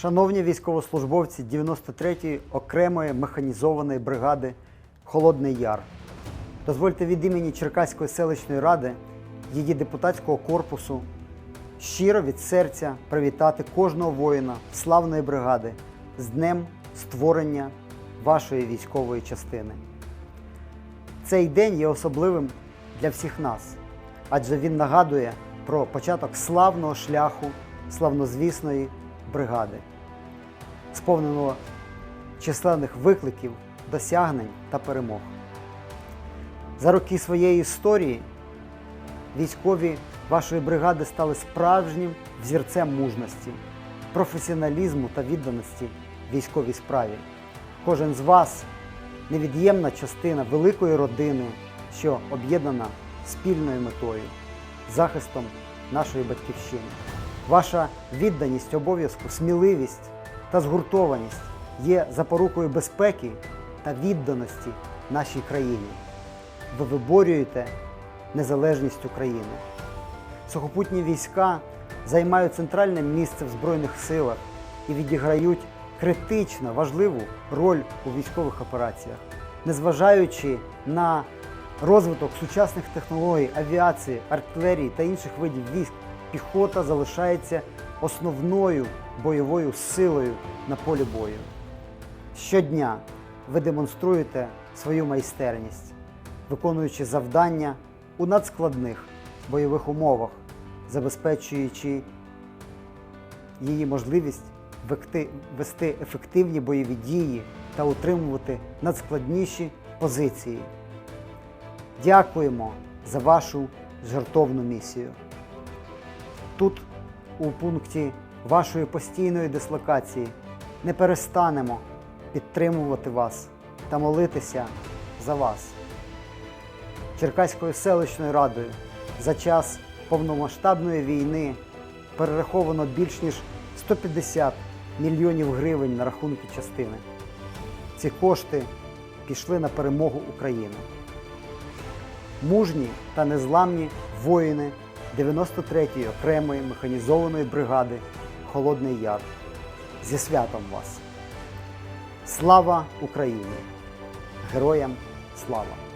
Шановні військовослужбовці 93-ї окремої механізованої бригади Холодний Яр, дозвольте від імені Черкаської селищної ради, її депутатського корпусу щиро від серця привітати кожного воїна славної бригади з днем створення вашої військової частини. Цей день є особливим для всіх нас, адже він нагадує про початок славного шляху славнозвісної бригади, сповненого численних викликів, досягнень та перемог. За роки своєї історії військові вашої бригади стали справжнім взірцем мужності, професіоналізму та відданості військовій справі. Кожен з вас невід'ємна частина великої родини, що об'єднана спільною метою захистом нашої батьківщини. Ваша відданість обов'язку, сміливість та згуртованість є запорукою безпеки та відданості нашій країні. Ви виборюєте незалежність України. Сухопутні війська займають центральне місце в Збройних силах і відіграють критично важливу роль у військових операціях, незважаючи на розвиток сучасних технологій, авіації, артилерії та інших видів військ, піхота залишається основною бойовою силою на полі бою. Щодня ви демонструєте свою майстерність, виконуючи завдання у надскладних бойових умовах, забезпечуючи її можливість вести ефективні бойові дії та утримувати надскладніші позиції. Дякуємо за вашу жертовну місію. Тут, у пункті вашої постійної дислокації, не перестанемо підтримувати вас та молитися за вас. Черкаською селищною радою за час повномасштабної війни перераховано більш ніж 150 мільйонів гривень на рахунки частини. Ці кошти пішли на перемогу України. Мужні та незламні воїни 93-ї окремої механізованої бригади Холодний Яр. Зі святом вас! Слава Україні! Героям слава!